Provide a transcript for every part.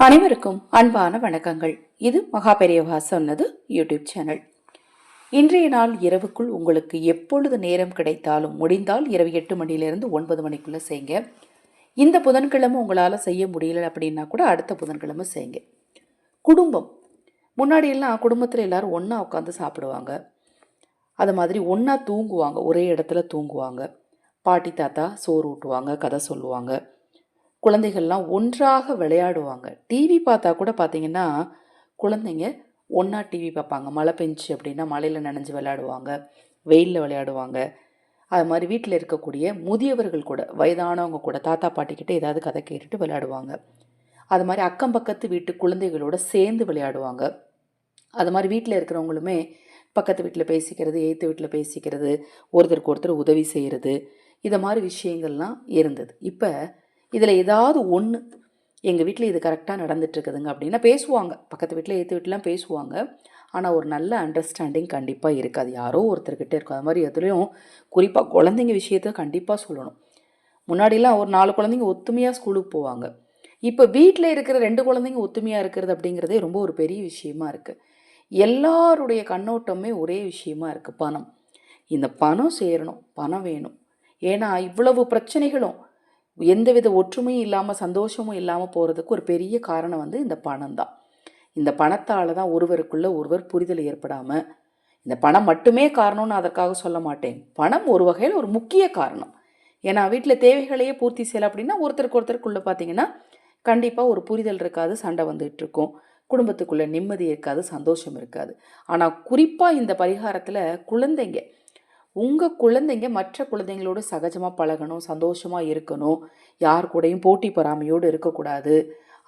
அனைவருக்கும் அன்பான வணக்கங்கள். இது மகா பெரியவா சொன்னது யூடியூப் சேனல். இன்றைய நாள் இரவுக்குள் உங்களுக்கு எப்பொழுது நேரம் கிடைத்தாலும் முடிந்தால் இரவு எட்டு மணியிலிருந்து ஒன்பது மணிக்குள்ளே செய்யுங்க. இந்த புதன்கிழமை உங்களால் செய்ய முடியல அப்படின்னா கூட அடுத்த புதன்கிழமை செய்யுங்க. குடும்பம். முன்னாடியெல்லாம் குடும்பத்தில் எல்லாரும் ஒன்றா உட்காந்து சாப்பிடுவாங்க. அது மாதிரி ஒன்றா தூங்குவாங்க. ஒரே இடத்துல தூங்குவாங்க. பாட்டி தாத்தா சோறு ஊட்டுவாங்க கதை சொல்லுவாங்க. குழந்தைகள்லாம் ஒன்றாக விளையாடுவாங்க. டிவி பார்த்தா கூட பார்த்தீங்கன்னா குழந்தைங்க ஒன்றா டிவி பார்ப்பாங்க. மழை பெஞ்சு அப்படின்னா மழையில் நனைஞ்சு விளையாடுவாங்க. வெயிலில் விளையாடுவாங்க. அது மாதிரி வீட்டில் இருக்கக்கூடிய முதியவர்கள் கூட வயதானவங்க கூட தாத்தா பாட்டிக்கிட்ட ஏதாவது கதை கேட்டுட்டு விளையாடுவாங்க. அது மாதிரி அக்கம் பக்கத்து வீட்டு குழந்தைகளோட சேர்ந்து விளையாடுவாங்க. அது மாதிரி வீட்டில் இருக்கிறவங்களுமே பக்கத்து வீட்டில் பேசிக்கிறது எய்த்து வீட்டில் பேசிக்கிறது ஒருத்தருக்கு ஒருத்தர் உதவி செய்கிறது இதை மாதிரி விஷயங்கள்லாம் இருந்தது. இப்போ இதில் ஏதாவது ஒன்று எங்கள் வீட்டில் இது கரெக்டாக நடந்துட்டுருக்குதுங்க அப்படின்னா பேசுவாங்க. பக்கத்து வீட்டில் ஏற்று வீட்டிலாம் பேசுவாங்க. ஆனால் ஒரு நல்ல அண்டர்ஸ்டாண்டிங் கண்டிப்பாக இருக்காது. யாரோ ஒருத்தர்கிட்ட இருக்கும். அது மாதிரி எதுலேயும் குறிப்பாக குழந்தைங்க விஷயத்த கண்டிப்பாக சொல்லணும். முன்னாடிலாம் ஒரு நாலு குழந்தைங்க ஒத்துமையாக ஸ்கூலுக்கு போவாங்க. இப்போ வீட்டில் இருக்கிற ரெண்டு குழந்தைங்க ஒத்துமையாக இருக்கிறது அப்படிங்கிறதே ரொம்ப ஒரு பெரிய விஷயமா இருக்குது எல்லாருடைய கண்ணோட்டமே ஒரே விஷயமா இருக்குது பணம். இந்த பணம் சேரணும். பணம் வேணும். ஏன்னா இவ்வளவு பிரச்சனைகளும் எந்தவித ஒற்றுமையும் இல்லாமல் சந்தோஷமும் இல்லாமல் போகிறதுக்கு ஒரு பெரிய காரணம் வந்து இந்த பணம் தான் இந்த பணத்தால் தான் ஒருவருக்குள்ள ஒருவர் புரிதல் ஏற்படாமல் இந்த பணம் மட்டுமே காரணம்னு அதற்காக சொல்ல மாட்டேன். பணம் ஒரு வகையில் ஒரு முக்கிய காரணம். ஏன்னா வீட்டில் தேவைகளையே பூர்த்தி செய்யலை அப்படின்னா ஒருத்தருக்கு ஒருத்தருக்குள்ளே பார்த்தீங்கன்னா கண்டிப்பாக ஒரு புரிதல் இருக்காது சண்டை வந்துட்டு இருக்கும். குடும்பத்துக்குள்ளே நிம்மதி இருக்காது சந்தோஷம் இருக்காது. ஆனால் குறிப்பாக இந்த பரிகாரத்தில் குழந்தைங்க உங்கள் குழந்தைங்க மற்ற குழந்தைங்களோட சகஜமாக பழகணும் சந்தோஷமாக இருக்கணும். யார் கூடயும் போட்டி பொறாமையோடு இருக்கக்கூடாது.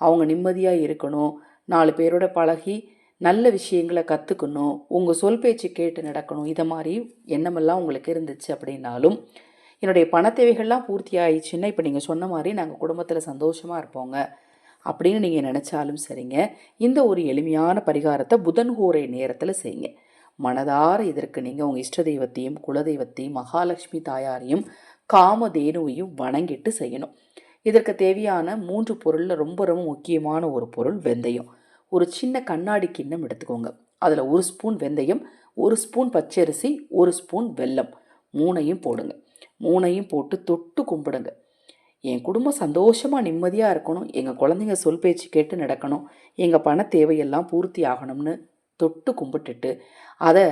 அவங்க நிம்மதியாக இருக்கணும். நாலு பேரோட பழகி நல்ல விஷயங்களை கற்றுக்கணும் உங்கள் சொல் பேச்சு கேட்டு நடக்கணும். இதை மாதிரி எண்ணமெல்லாம் உங்களுக்கு இருந்துச்சு அப்படின்னாலும் என்னுடைய பண தேவைகள்லாம் பூர்த்தி ஆயிடுச்சுன்னா இப்போ நீங்கள் சொன்ன மாதிரி நாங்கள் குடும்பத்தில் சந்தோஷமாக இருப்போங்க அப்படின்னு நீங்கள் நினச்சாலும் சரிங்க. இந்த ஒரு எளிமையான பரிகாரத்தை புதன் கூரை நேரத்தில் செய்யுங்க. மனதார இதற்கு நீங்கள் உங்கள் இஷ்ட தெய்வத்தையும் குலதெய்வத்தையும் மகாலட்சுமி தாயாரையும் காமதேனுவையும் வணங்கிட்டு செய்யணும். இதற்கு தேவையான மூன்று பொருளில் ரொம்ப ரொம்ப முக்கியமான ஒரு பொருள் வெந்தயம். ஒரு சின்ன கண்ணாடி கிண்ணம் எடுத்துக்கோங்க. அதில் ஒரு ஸ்பூன் வெந்தயம் ஒரு ஸ்பூன் பச்சரிசி ஒரு ஸ்பூன் வெல்லம் மூணையும் போடுங்க. மூணையும் போட்டு தொட்டு கும்பிடுங்க. என் குடும்பம் சந்தோஷமாக நிம்மதியாக இருக்கணும். எங்கள் குழந்தைங்க சொல் பேச்சு கேட்டு நடக்கணும். எங்கள் பண தேவையெல்லாம் பூர்த்தி ஆகணும்னு தொட்டு கும்பிட்டுட்டு அதை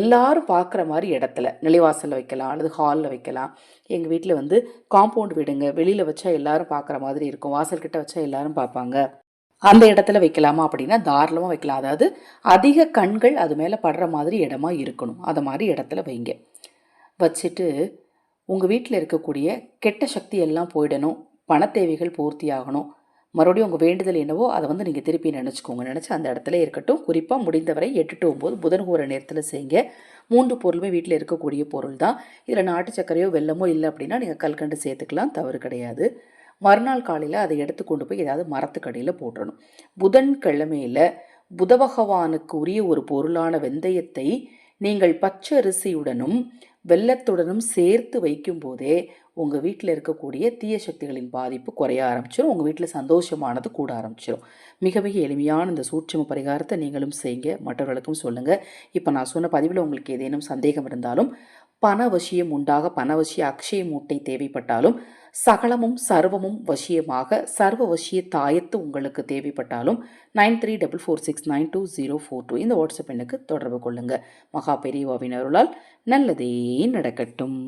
எல்லாரும் பார்க்குற மாதிரி இடத்துல நிலைவாசலில் வைக்கலாம் அல்லது ஹாலில் வைக்கலாம். எங்கள் வீட்டில் வந்து காம்பவுண்ட் வீடுங்க. வெளியில் வச்சா எல்லாரும் பார்க்குற மாதிரி இருக்கும். வாசல்கிட்ட வச்சா எல்லாரும் பார்ப்பாங்க அந்த இடத்துல வைக்கலாமா அப்படின்னா தாராளமாக வைக்கலாம். அதாவது அதிக கண்கள் அது மேலே படுற மாதிரி இடமா இருக்கணும். அதை மாதிரி இடத்துல வைங்க. வச்சுட்டு உங்கள் வீட்டில் இருக்கக்கூடிய கெட்ட சக்தி எல்லாம் போயிடணும். பண தேவைகள் பூர்த்தி ஆகணும். மறுபடியும் உங்கள் வேண்டுதல் என்னவோ அதை வந்து நீங்கள் திருப்பி நினச்சிக்கோங்க. நினச்சி அந்த இடத்துல இருக்கட்டும். குறிப்பாக முடிந்தவரை எட்டு டு ஒம்பது புதன் கூற நேரத்தில் செய்யுங்க. மூன்று பொருளுமே வீட்டில் இருக்கக்கூடிய பொருள் தான். இதில் நாட்டு சர்க்கரையோ வெல்லமோ இல்லை அப்படின்னா நீங்கள் கல்கண்டு சேர்த்துக்கலாம். தவறு கிடையாது. மறுநாள் காலையில் அதை எடுத்து கொண்டு போய் ஏதாவது மரத்துக்கடியில் போட்டுடணும் புதன் கிழமையில் புத பகவானுக்கு உரிய ஒரு பொருளான வெந்தயத்தை நீங்கள் பச்சரிசியுடனும் வெள்ளத்துடனும் சேர்த்து வைக்கும்போதே உங்கள் வீட்டில் இருக்கக்கூடிய தீய சக்திகளின் பாதிப்பு குறைய ஆரம்பிச்சிடும் உங்கள் வீட்டில் சந்தோஷமானது கூட ஆரம்பிச்சிடும் மிக மிக எளிமையான இந்த சூட்சம பரிகாரத்தை நீங்களும் செய்யுங்க. மற்றவர்களுக்கும் சொல்லுங்கள் இப்போ நான் சொன்ன பதிவில் உங்களுக்கு ஏதேனும் சந்தேகம் இருந்தாலும் பணவசியம் உண்டாக பணவசிய அக்ஷய மூட்டை தேவைப்பட்டாலும் சகலமும் சர்வமும் வசியமாக சர்வ வசிய தாயத்து உங்களுக்கு தேவைப்பட்டாலும் nine three double four six nine two zero four two இந்த வாட்ஸ்அப் எண்ணுக்கு தொடர்பு கொள்ளுங்கள் மகா பெரியவாவின் அருளால் நல்லதே நடக்கட்டும்.